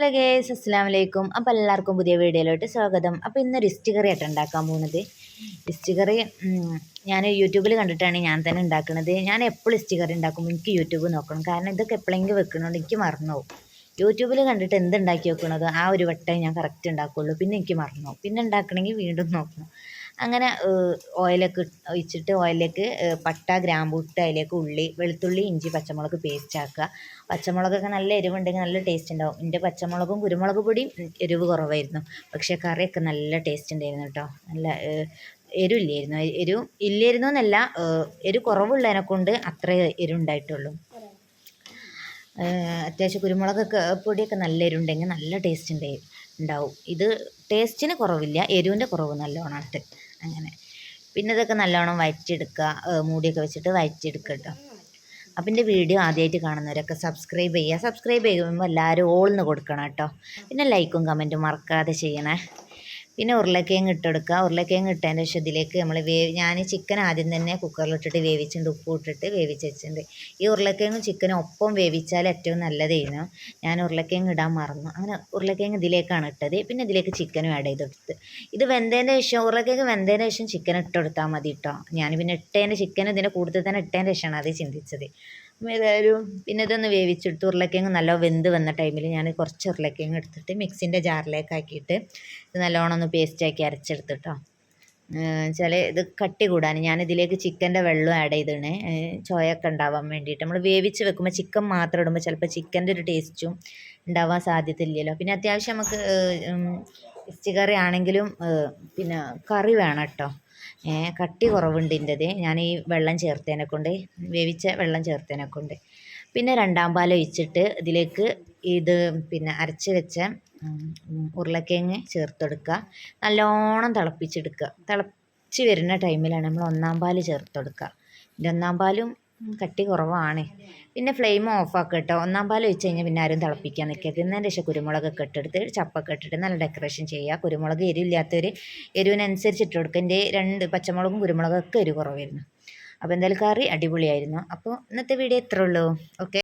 Hello guys അസ്സാം വലൈക്കും അപ്പോൾ എല്ലാവർക്കും പുതിയ വീഡിയോയിലോട്ട് സ്വാഗതം. അപ്പോൾ ഇന്ന് റിസ്റ്റ് കറി ആയിട്ട് ഉണ്ടാക്കാൻ പോകുന്നത് റിസ്റ്റ് കറി ഞാൻ യൂട്യൂബിൽ കണ്ടിട്ടാണ് ഞാൻ തന്നെ ഉണ്ടാക്കുന്നത് ഞാൻ എപ്പോഴും റിസ്റ്റ് കറി ഉണ്ടാക്കുമ്പോൾ എനിക്ക് യൂട്യൂബ് നോക്കണം. കാരണം ഇതൊക്കെ എപ്പോഴെങ്കിലും വെക്കണോണ്ട് എനിക്ക് മറന്നു പോകും യൂട്യൂബിൽ കണ്ടിട്ട് എന്ത് ഉണ്ടാക്കി വെക്കണത് ആ ഒരു വട്ടേ ഞാൻ കറക്റ്റ് ഉണ്ടാക്കുള്ളൂ. പിന്നെ എനിക്ക് മറന്നു പിന്നെ ഉണ്ടാക്കണമെങ്കിൽ വീണ്ടും നോക്കണം. അങ്ങനെ ഓയിലൊക്കെ ഒഴിച്ചിട്ട് ഓയിലേക്ക് പട്ട ഗ്രാമ്പൂ ഇട്ട് അതിലേക്ക് ഉള്ളി വെളുത്തുള്ളി ഇഞ്ചി പച്ചമുളക് പേസ്റ്റ് ആക്കുക. പച്ചമുളകൊക്കെ നല്ല എരിവുണ്ടെങ്കിൽ നല്ല ടേസ്റ്റ് ഉണ്ടാവും. എന്റെ പച്ചമുളകും കുരുമുളക് പൊടിയും എരിവ് കുറവായിരുന്നു. പക്ഷേ കറിയൊക്കെ നല്ല ടേസ്റ്റ് ഉണ്ടായിരുന്നു കേട്ടോ. നല്ല എരിവില്ലായിരുന്നു. എരിവ് ഇല്ലായിരുന്നു എന്നല്ല എരിവ് കുറവുള്ളതിനെ കൊണ്ട് അത്ര എരിവുണ്ടായിട്ടുള്ളൂ അത്യാവശ്യം കുരുമുളകൊക്കെ പൊടിയൊക്കെ നല്ല എരിവുണ്ടെങ്കിൽ നല്ല ടേസ്റ്റ് ഉണ്ടാവും. ഇത് ടേസ്റ്റിന് കുറവില്ല എരിവിന്റെ കുറവ് നല്ലോണം അങ്ങനെ. പിന്നെ ഇതൊക്കെ നല്ലോണം വയറ്റിയെടുക്കുക മൂടിയൊക്കെ വെച്ചിട്ട് വയറ്റിയെടുക്കുക കേട്ടോ അപ്പം എന്റെ വീഡിയോ ആദ്യമായിട്ട് കാണുന്നവരൊക്കെ സബ്സ്ക്രൈബ് ചെയ്യുക. സബ്സ്ക്രൈബ് ചെയ്യുമ്പോൾ എല്ലാവരും ഓൾന്ന് കൊടുക്കണം കേട്ടോ. പിന്നെ ലൈക്കും കമന്റും മറക്കാതെ ചെയ്യണേ. പിന്നെ ഉരുളക്കിഴങ്ങ് ഇട്ടെടുക്കുക ഉരുളക്കിഴങ്ങ് ഇട്ടതിന്റെ ശേഷം ഇതിലേക്ക് നമ്മൾ വേവ് ഞാൻ ചിക്കൻ ആദ്യം തന്നെ കുക്കറിലിട്ടിട്ട് വേവിച്ചിട്ടുണ്ട്. ഉപ്പ് ഇട്ടിട്ട് വേവിച്ച് വെച്ചിട്ടുണ്ട്. ഈ ഉരുളക്കിഴങ്ങും ചിക്കനും ഒപ്പം വേവിച്ചാൽ ഏറ്റവും നല്ലതായിരുന്നു. ഞാൻ ഉരുളക്കിഴങ്ങ് ഇടാൻ മറന്നു. അങ്ങനെ ഉരുളക്കിഴങ്ങ് ഇതിലേക്കാണ് ഇട്ടത്. പിന്നെ ഇതിലേക്ക് ചിക്കനും ആഡ് ചെയ്തെടുത്ത്. ഇത് വെന്തതിന്റെ ശേഷം ഉരുളക്കിഴങ്ങ് വെന്തതിന് ശേഷം ചിക്കൻ ഇട്ടെടുത്താൽ മതി കേട്ടോ. ഞാൻ പിന്നെ ഇട്ടതിന്റെ ചിക്കൻ ഇതിന്റെ കൂടുതൽ തന്നെ ഇട്ടതിന്റെ ശേഷമാണ് അത് ചിന്തിച്ചത്. ഏതായാലും പിന്നെ ഇതൊന്ന് വേവിച്ചെടുത്ത് ഉരുളക്കിഴങ്ങ് നല്ല വെന്ത് വന്ന ടൈമിൽ ഞാൻ കുറച്ച് ഉരുളക്കിഴങ്ങ് എടുത്തിട്ട് മിക്സിന്റെ ജാറിലേക്ക് ആക്കിയിട്ട് ഇത് നല്ലോണം ഒന്ന് പേസ്റ്റാക്കി അരച്ചെടുത്തിട്ടോ ചില ഇത് കട്ടി കൂടാൻ. ഞാൻ ഇതിലേക്ക് ചിക്കന്റെ വെള്ളം ആഡ് ചെയ്തിടണേ ചോയൊക്കെ ഉണ്ടാവാൻ വേണ്ടിയിട്ട്. നമ്മൾ വേവിച്ച് വെക്കുമ്പോൾ ചിക്കൻ മാത്രം ഇടുമ്പോൾ ചിലപ്പോൾ ചിക്കന്റെ ഒരു ടേസ്റ്റും ഉണ്ടാവാൻ സാധ്യതയില്ലല്ലോ. പിന്നെ അത്യാവശ്യം നമുക്ക് ഇറച്ചി കറി ആണെങ്കിലും പിന്നെ കറി വേണം കേട്ടോ കട്ടി കുറവുണ്ട് ഇതിന്റെത് ഞാൻ ഈ വെള്ളം ചേർത്തതിനെ കൊണ്ട് വേവിച്ച വെള്ളം ചേർത്തതിനെ കൊണ്ട്. പിന്നെ രണ്ടാം പാൽ ഒഴിച്ചിട്ട് ഇതിലേക്ക് ഇത് പിന്നെ അരച്ച് വെച്ച ഉരുളക്കിഴങ്ങ് ചേർത്തെടുക്കുക. നല്ലോണം തിളപ്പിച്ചെടുക്കുക. തിളച്ച് വരുന്ന ടൈമിലാണ് നമ്മൾ ഒന്നാം പാൽ ചേർത്തെടുക്കുക. ഒന്നാം പാലും കട്ടി കുറവാണ്. പിന്നെ ഫ്ലെയിം ഓഫ് ആക്കുക കേട്ടോ ഒന്നാം പാൽ വെച്ച് കഴിഞ്ഞാൽ പിന്നെ ആരും തിളപ്പിക്കാൻ നിൽക്കരുത്. ഇന്നതിന് ശേഷം കുരുമുളകൊക്കെ ഇട്ടെടുത്ത് ചപ്പൊക്കെ ഇട്ടിട്ട് നല്ല ഡെക്കറേഷൻ ചെയ്യുക. കുരുമുളക് എരിവില്ലാത്തവർ എരിവിനനുസരിച്ച് ഇട്ട് കൊടുക്കുക. എന്റെ രണ്ട് പച്ചമുളകും കുരുമുളകൊക്കെ എരിവ് കുറവായിരുന്നു. അപ്പോൾ എന്തായാലും കറി അടിപൊളിയായിരുന്നു. അപ്പോൾ ഇന്നത്തെ വീഡിയോ ഇത്രേ ഉള്ളൂ. ഓക്കെ